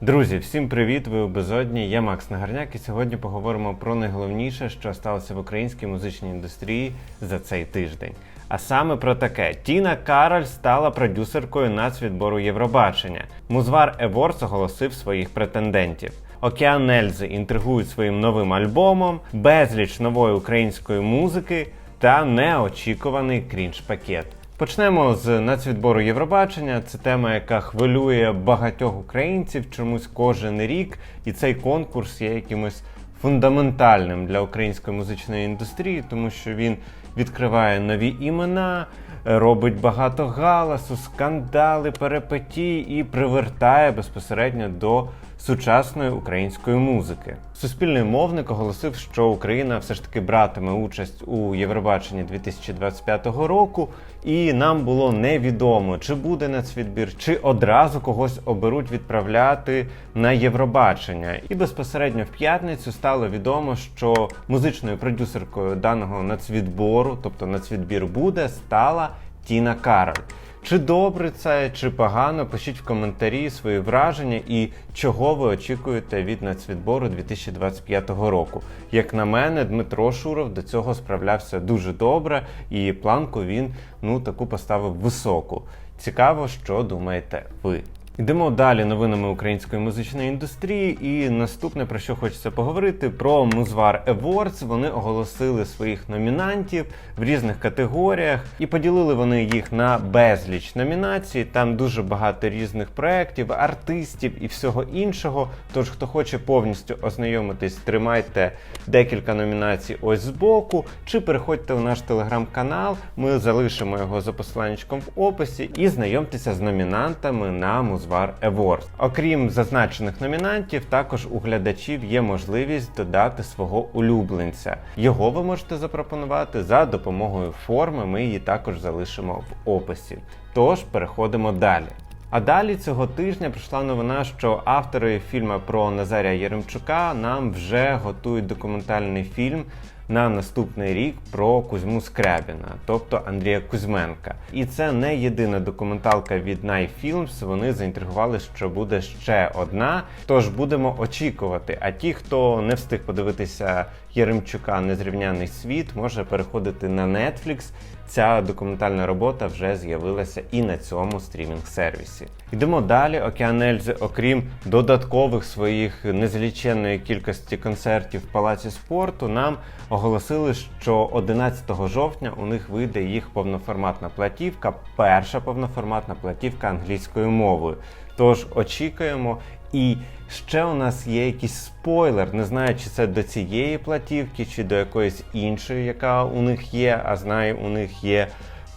Друзі, всім привіт! Ви у безодні. Я Макс Нагарняк, і сьогодні поговоримо про найголовніше, що сталося в українській музичній індустрії за цей тиждень. А саме про таке: Тіна Кароль стала продюсеркою нацвідбору Євробачення. Музвар Еворс оголосив своїх претендентів. Океан Ельзи інтригують своїм новим альбомом, безліч нової української музики та неочікуваний крінж-пакет. Почнемо з нацвідбору Євробачення. Це тема, яка хвилює багатьох українців чомусь кожен рік, і цей конкурс є якимось фундаментальним для української музичної індустрії, тому що він відкриває нові імена, робить багато галасу, скандали, перепетій і привертає безпосередньо до сучасної української музики. Суспільний мовник оголосив, що Україна все ж таки братиме участь у Євробаченні 2025 року, і нам було невідомо, чи буде нацвідбір, чи одразу когось оберуть відправляти на Євробачення. І безпосередньо в п'ятницю стало відомо, що музичною продюсеркою даного нацвідбору, тобто нацвідбір буде, стала Тіна Кароль. Чи добре це, чи погано? Пишіть в коментарі свої враження і чого ви очікуєте від нацвідбору 2025 року. Як на мене, Дмитро Шуров до цього справлявся дуже добре, і планку він ну таку поставив високу. Цікаво, що думаєте ви. Йдемо далі новинами української музичної індустрії. І наступне про що хочеться поговорити про Музвар Awards. Вони оголосили своїх номінантів в різних категоріях і поділили вони їх на безліч номінацій. Там дуже багато різних проєктів, артистів і всього іншого. Тож, хто хоче повністю ознайомитись, тримайте декілька номінацій ось збоку, чи переходьте в наш телеграм-канал. Ми залишимо його за посиланнячком в описі і знайомтеся з номінантами на Музвар Awards. Окрім зазначених номінантів, також у глядачів є можливість додати свого улюбленця. Його ви можете запропонувати за допомогою форми. Ми її також залишимо в описі. Тож переходимо далі. А далі цього тижня прийшла новина, що автори фільму про Назарія Єремчука нам вже готують документальний фільм на наступний рік про Кузьму Скрябіна, тобто Андрія Кузьменка. І це не єдина документалка від Night Films. Вони заінтригували, що буде ще одна. Тож будемо очікувати. А ті, хто не встиг подивитися Єремчука Незрівняний світ, може переходити на Netflix. Ця документальна робота вже з'явилася і на цьому стрімінг-сервісі. Йдемо далі. Океан Ельзи, окрім додаткових своїх незліченної кількості концертів в палаці спорту, нам оголосили, що 11 жовтня у них вийде їх повноформатна платівка, перша повноформатна платівка англійською мовою. Тож очікуємо. І ще у нас є якийсь спойлер. Не знаю, чи це до цієї платівки, чи до якоїсь іншої, яка у них є. А знаю, у них є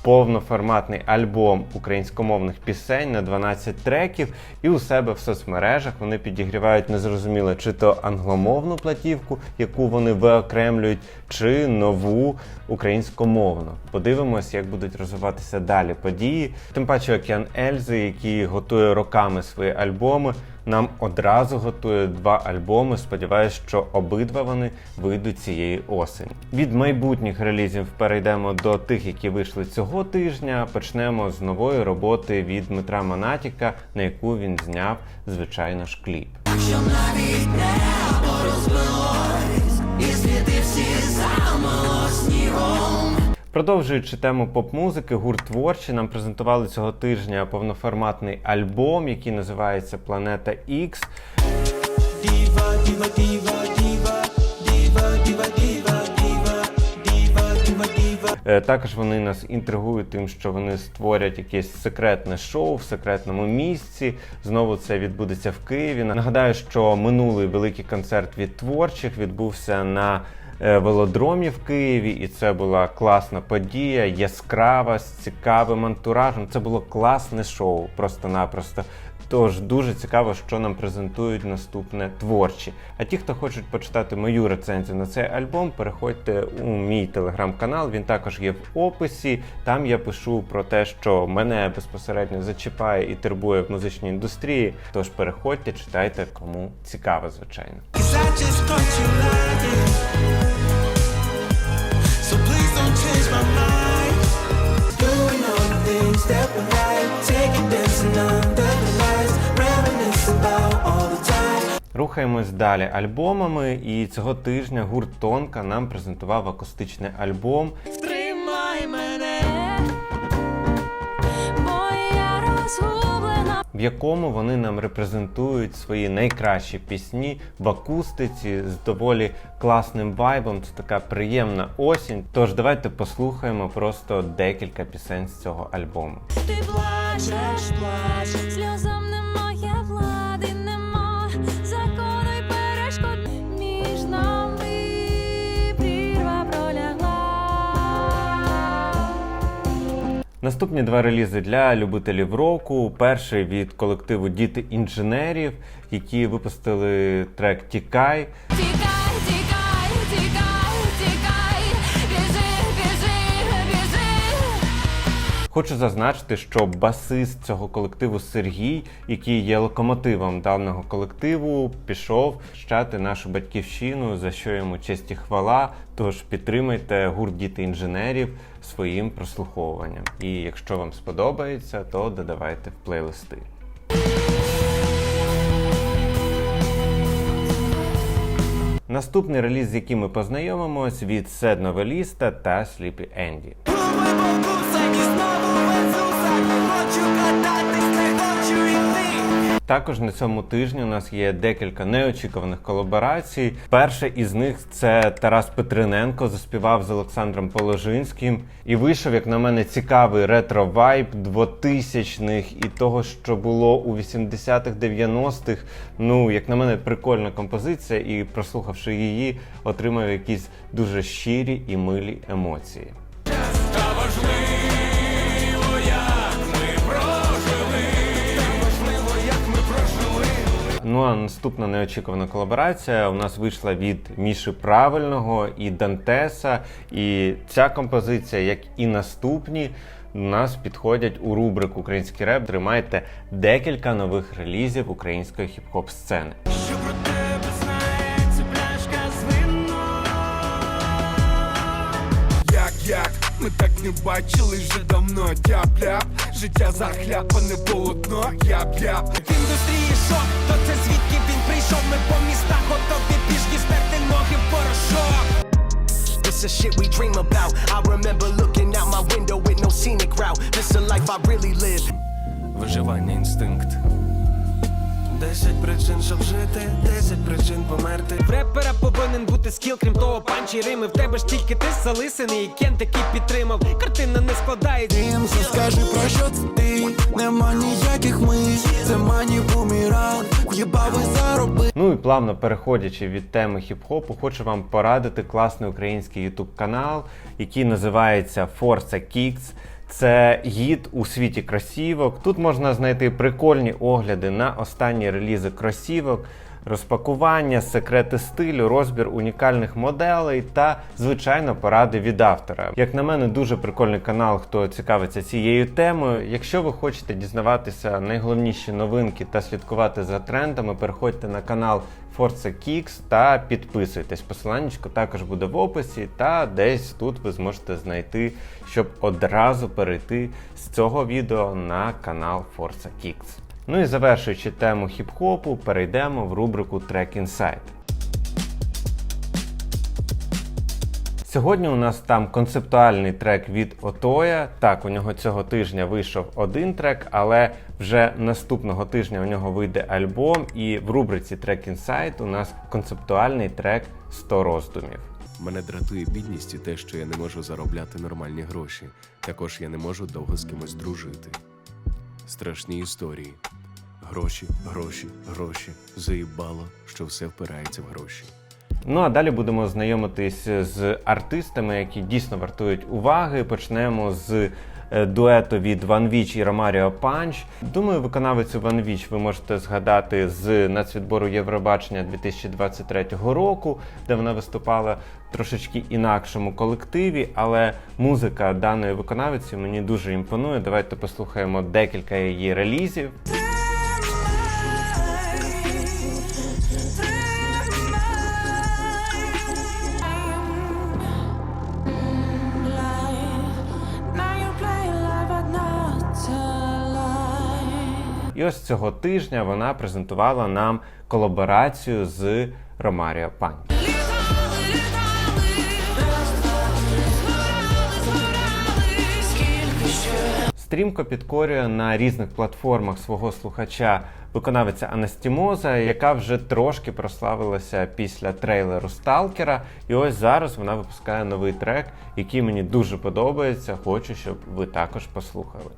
повноформатний альбом українськомовних пісень на 12 треків. І у себе в соцмережах вони підігрівають незрозуміло, чи то англомовну платівку, яку вони виокремлюють, чи нову українськомовну. Подивимось, як будуть розвиватися далі події. Тим паче Океан Ельзи, який готує роками свої альбоми. Нам одразу готує два альбоми. Сподіваюсь, що обидва вони вийдуть цієї осені. Від майбутніх релізів перейдемо до тих, які вийшли цього тижня. Почнемо з нової роботи від Дмитра Монатіка, на яку він зняв звичайно ж кліп. Що навіть небо розбилось, і світи всі. Продовжуючи тему поп-музики, гурт творчі нам презентували цього тижня повноформатний альбом, який називається Планета diva, diva, diva, diva, diva, diva, diva, diva, diva, diva. Е, Також вони нас інтригують тим, що вони створять якесь секретне шоу в секретному місці. Знову це відбудеться в Києві. Нагадаю, що минулий великий концерт від творчих відбувся на велодромі в Києві, і це була класна подія, яскрава, з цікавим антуражем. Це було класне шоу, просто-напросто. Тож дуже цікаво, що нам презентують наступне творчі. А ті, хто хочуть почитати мою рецензію на цей альбом, переходьте у мій телеграм-канал. Він також є в описі. Там я пишу про те, що мене безпосередньо зачіпає і турбує в музичній індустрії. Тож переходьте, читайте, кому цікаво, звичайно. Рухаємось далі альбомами, і цього тижня гурт Тонка нам презентував акустичний альбом. Тримай мене. бо я розгублена. в якому вони нам репрезентують свої найкращі пісні в акустиці з доволі класним вайбом. Це така приємна осінь. Тож давайте послухаємо просто декілька пісень з цього альбому. Ти плачеш, плачеш, сльозам Наступні два релізи для любителів року. Перший від колективу Діти інженерів, які випустили трек Тікай. Тікай, тікай, тікай, тікай, біжи, біжи, біжи. Хочу зазначити, що басист цього колективу Сергій, який є локомотивом даного колективу, пішов щати нашу батьківщину, за що йому честь і хвала. Тож підтримайте гурт діти інженерів своїм прослуховуванням. І якщо вам сподобається, то додавайте в плейлисти. Наступний реліз, з яким ми познайомимось, від Сед Новеліста та Sleepy Andy. Також на цьому тижні у нас є декілька неочікуваних колаборацій. Перша із них це Тарас Петриненко заспівав з Олександром Положинським і вийшов, як на мене, цікавий ретро-вайб 2000-х і того, що було у 80-х, 90-х. Ну, як на мене, прикольна композиція, і прослухавши її, отримав якісь дуже щирі і милі емоції. Ну а наступна неочікувана колаборація у нас вийшла від Міші Правильного і Дантеса. І ця композиція, як і наступні, у нас підходять у рубрику Український реп. Тримайте декілька нових релізів української хіп-хоп сцени. Ми так не бачили вже давно Тяп-ляп, життя захляпане полотно В індустрії шок, то це звідки він прийшов. Ми по містах готові пішки стерти ноги в порошок. This is shit we dream about. I remember looking out my window with no scenic route. This a life I really live. Виживання інстинкт. Десять причин, щоб жити, десять причин померти. В репера повинен бути скіл, крім того, панчі рими. В тебе ж тільки ти залисаний, і кент який підтримав. Картина не складається. Дімся, скажи про що це ти Нема ніяких ми Це мані бумеранг В'єбави зароби Ну і плавно переходячи від теми хіп-хопу, хочу вам порадити класний український YouTube канал, який називається Forza Kicks. Це гід у світі кросівок. Тут можна знайти прикольні огляди на останні релізи кросівок, розпакування, секрети стилю, розбір унікальних моделей та, звичайно, поради від автора. Як на мене, дуже прикольний канал, хто цікавиться цією темою. Якщо ви хочете дізнаватися найголовніші новинки та слідкувати за трендами, переходьте на канал Forza Kicks та підписуйтесь. Посиланнячко також буде в описі, та десь тут ви зможете знайти, щоб одразу перейти з цього відео на канал Forza Kicks. Ну і завершуючи тему хіп-хопу, перейдемо в рубрику Track Insight. Сьогодні у нас там концептуальний трек від Отоя. Так, у нього цього тижня вийшов один трек, але вже наступного тижня у нього вийде альбом, і в рубриці Track Insight у нас концептуальний трек 100 роздумів. Мене дратує бідність і те, що я не можу заробляти нормальні гроші. Також я не можу довго з кимось дружити. Страшні історії. Гроші, гроші, гроші. Заїбало, що все впирається в гроші. Ну а далі будемо знайомитись з артистами, які дійсно вартують уваги. Почнемо з е, дуету від Ван Віч і Ромаріо Панч. Думаю, виконавицю Ван Віч ви можете згадати з нацвідбору Євробачення 2023 року, де вона виступала трошечки інакшому колективі, але музика даної виконавиці мені дуже імпонує. Давайте послухаємо декілька її релізів. І ось цього тижня вона презентувала нам колаборацію з Ромаріо Пань. Стрімко підкорює на різних платформах свого слухача виконавиця Анастімоза, яка вже трошки прославилася після трейлеру Сталкера. І ось зараз вона випускає новий трек, який мені дуже подобається. Хочу, щоб ви також послухали.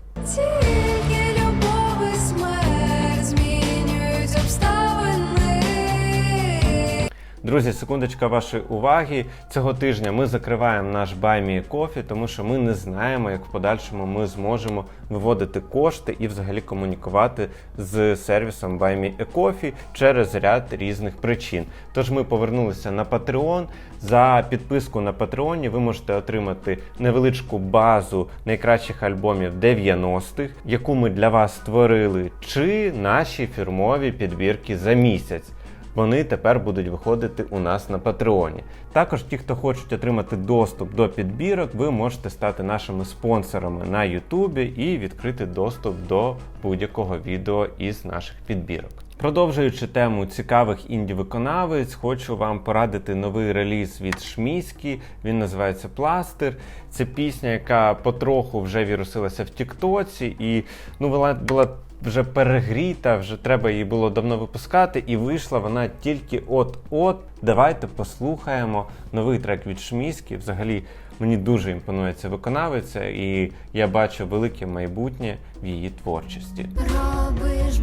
Друзі, секундочка вашої уваги. Цього тижня ми закриваємо наш Баймі Кофі, тому що ми не знаємо, як в подальшому ми зможемо виводити кошти і взагалі комунікувати з сервісом Buy Coffee через ряд різних причин. Тож ми повернулися на Patreon. За підписку на Патреоні ви можете отримати невеличку базу найкращих альбомів 90-х, яку ми для вас створили, чи наші фірмові підбірки за місяць. Вони тепер будуть виходити у нас на Патреоні. Також ті, хто хочуть отримати доступ до підбірок, ви можете стати нашими спонсорами на Ютубі і відкрити доступ до будь-якого відео із наших підбірок. Продовжуючи тему цікавих інді-виконавець, хочу вам порадити новий реліз від Шміські. Він називається Пластир. Це пісня, яка потроху вже вірусилася в Тіктоці, і ну вона була вже перегріта, вже треба її було давно випускати, і вийшла вона тільки от-от. Давайте послухаємо новий трек від Шміськи. Взагалі мені дуже імпонує ця виконавиця, і я бачу велике майбутнє в її творчості. Робиш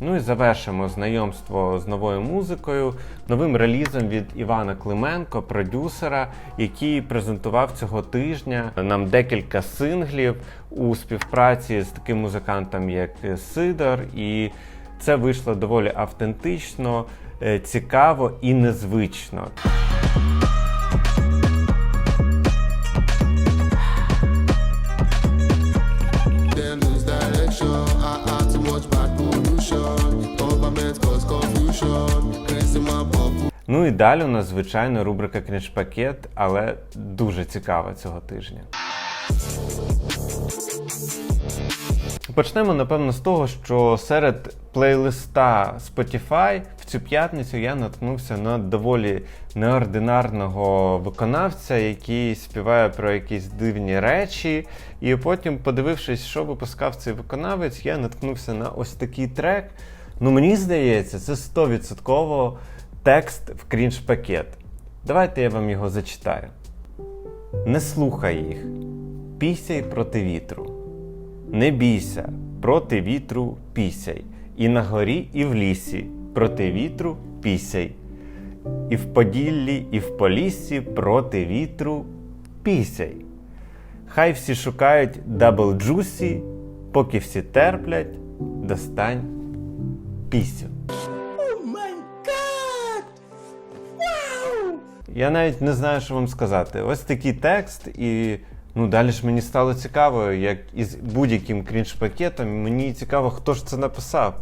Ну і завершимо знайомство з новою музикою, новим релізом від Івана Клименко, продюсера, який презентував цього тижня нам декілька синглів у співпраці з таким музикантом, як Сидор. І це вийшло доволі автентично, е, цікаво і незвично. Далі у нас звичайно рубрика Книжпакет, але дуже цікава цього тижня. Почнемо, напевно, з того, що серед плейлиста Spotify в цю п'ятницю я наткнувся на доволі неординарного виконавця, який співає про якісь дивні речі. І потім, подивившись, що випускав цей виконавець, я наткнувся на ось такий трек. Ну, мені здається, це 100% текст в крінж-пакет. Давайте я вам його зачитаю. Не слухай їх, пісяй проти вітру. Не бійся, проти вітру пісяй, і на горі, і в лісі, проти вітру пісяй. І в Поділлі, і в Поліссі проти вітру пісяй. Хай всі шукають дабл джусі, поки всі терплять, достань пісю. Я навіть не знаю, що вам сказати. Ось такий текст, і ну далі ж мені стало цікаво, як із будь-яким крінж-пакетом. Мені цікаво, хто ж це написав.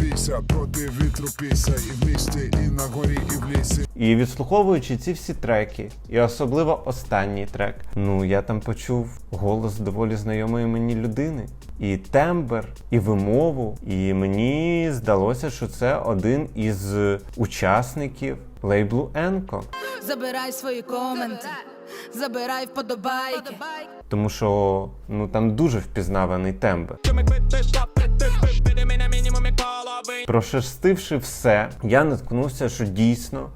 Бійся проти вітру піся і в місті, і на горі, і в лісі. І відслуховуючи ці всі треки, і особливо останній трек, ну я там почув голос доволі знайомої мені людини, і тембр, і вимову. І мені здалося, що це один із учасників лейблу Енко. Забирай свої коменти, забирай вподобайки. Тому що ну там дуже впізнаваний тембр. Прошерстивши все, я наткнувся, що дійсно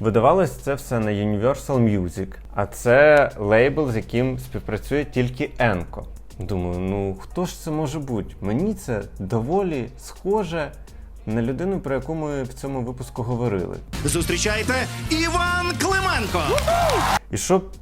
видавалось це все на Universal Music, а це лейбл, з яким співпрацює тільки Енко. Думаю, ну хто ж це може бути? Мені це доволі схоже на людину, про яку ми в цьому випуску говорили. Зустрічайте Іван Клименко. І щоб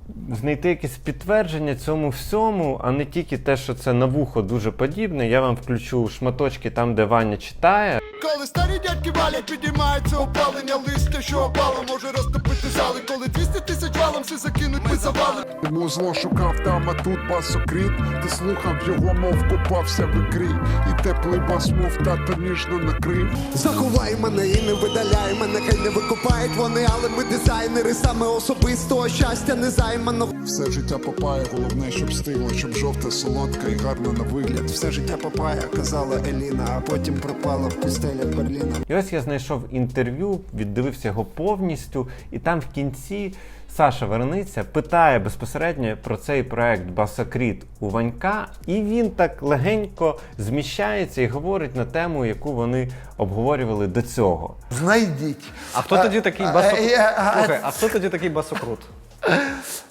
знайти якесь підтвердження цьому всьому, а не тільки те, що це на вухо дуже подібне, я вам включу шматочки там, де Ваня читає. Коли старі дядьки валять, підіймається опалення листя, що опало може розтопити зали. Коли 200 тисяч валом все закинуть, ми завалим. Музло шукав там, а тут басокріт. Ти слухав його, мов купався в ікрі. І теплий бас, мов тато ніжно накрив. Заховай мене і не видаляй мене, хай не викупають вони, але ми дизайнери саме особистого щастя. Щастя незайманого. Все життя папає, головне, щоб стигло, щоб жовта, солодка і гарна на вигляд. Все життя папая, казала Еліна, а потім пропала в пустелях Берліна. І ось я знайшов інтерв'ю, віддивився його повністю, і там в кінці Саша Верниця питає безпосередньо про цей проект Басакріт у Ванька, і він так легенько зміщається і говорить на тему, яку вони обговорювали до цього. Знайдіть. А хто тоді такий басокрут? Слухай, а хто тоді такий басокрут? Е,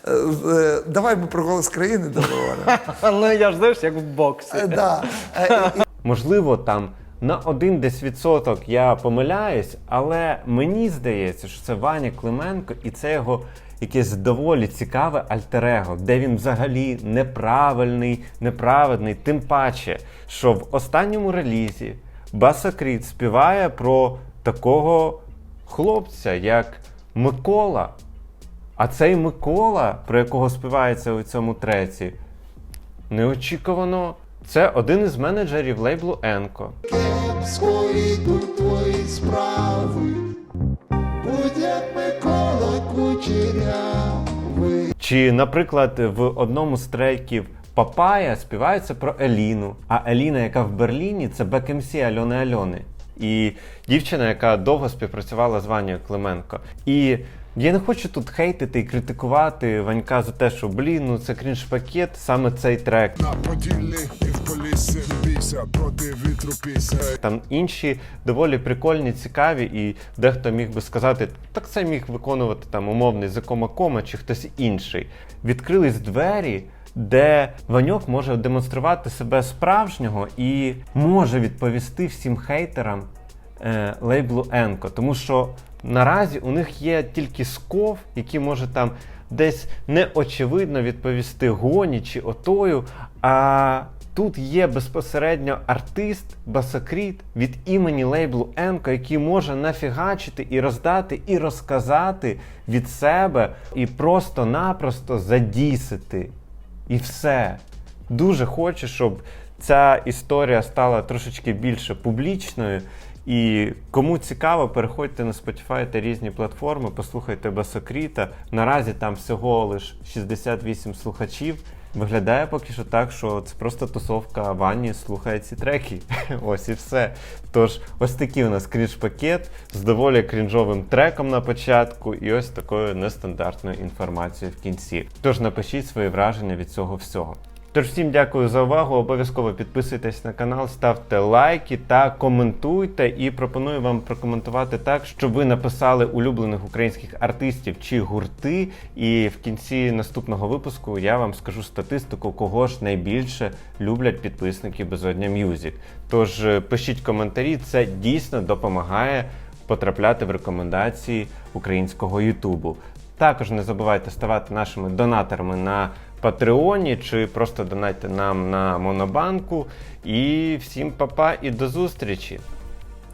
е, Давай ми про голос країни договоримо. Ну я ж знаєш, як в боксі. Е, да. Можливо, там на один десь відсоток я помиляюсь, але мені здається, що це Ваня Клименко, і це його якесь доволі цікаве альтер-его, де він взагалі неправильний, неправедний. Тим паче, що в останньому релізі Басакріт співає про такого хлопця, як Микола. А цей Микола, про якого співається у цьому треці, неочікувано. Це один із менеджерів лейблу Енко. Свої тут твої справи. Будь як Микола Кучерявий. Чи, наприклад, в одному з треків Папая співається про Еліну. А Еліна, яка в Берліні, це бек-МС Альони Альони. І дівчина, яка довго співпрацювала з Ванією Клименко. І я не хочу тут хейтити і критикувати Ванька за те, що блін, ну це крінж-пакет, саме цей трек. На поділлі і в полісі бійся, проти вітру піся. Там інші доволі прикольні, цікаві, і дехто міг би сказати, так це міг виконувати там умовний Закома Кома чи хтось інший. Відкрились двері, де Ваньок може демонструвати себе справжнього і може відповісти всім хейтерам лейблу Енко. Тому що наразі у них є тільки сков, який може там десь неочевидно відповісти гоні чи отою. А тут є безпосередньо артист Басакріт від імені лейблу Енко, який може нафігачити і роздати, і розказати від себе, і просто-напросто задісити. І все. Дуже хочу, щоб ця історія стала трошечки більше публічною. І кому цікаво, переходьте на Spotify та різні платформи, послухайте Басокріта. Наразі там всього лиш 68 слухачів. Виглядає поки що так, що це просто тусовка Вані слухає ці треки. Ось і все. Тож, ось такий у нас крінж-пакет з доволі крінжовим треком на початку, і ось такою нестандартною інформацією в кінці. Тож напишіть свої враження від цього всього. Тож всім дякую за увагу. Обов'язково підписуйтесь на канал, ставте лайки та коментуйте. І пропоную вам прокоментувати так, щоб ви написали улюблених українських артистів чи гурти. І в кінці наступного випуску я вам скажу статистику, кого ж найбільше люблять підписники Безодня Мюзік. Тож е, пишіть коментарі, це дійсно допомагає потрапляти в рекомендації українського Ютубу. Також не забувайте ставати нашими донаторами на Патреоні чи просто донайте нам на Монобанку. І всім па-па і до зустрічі!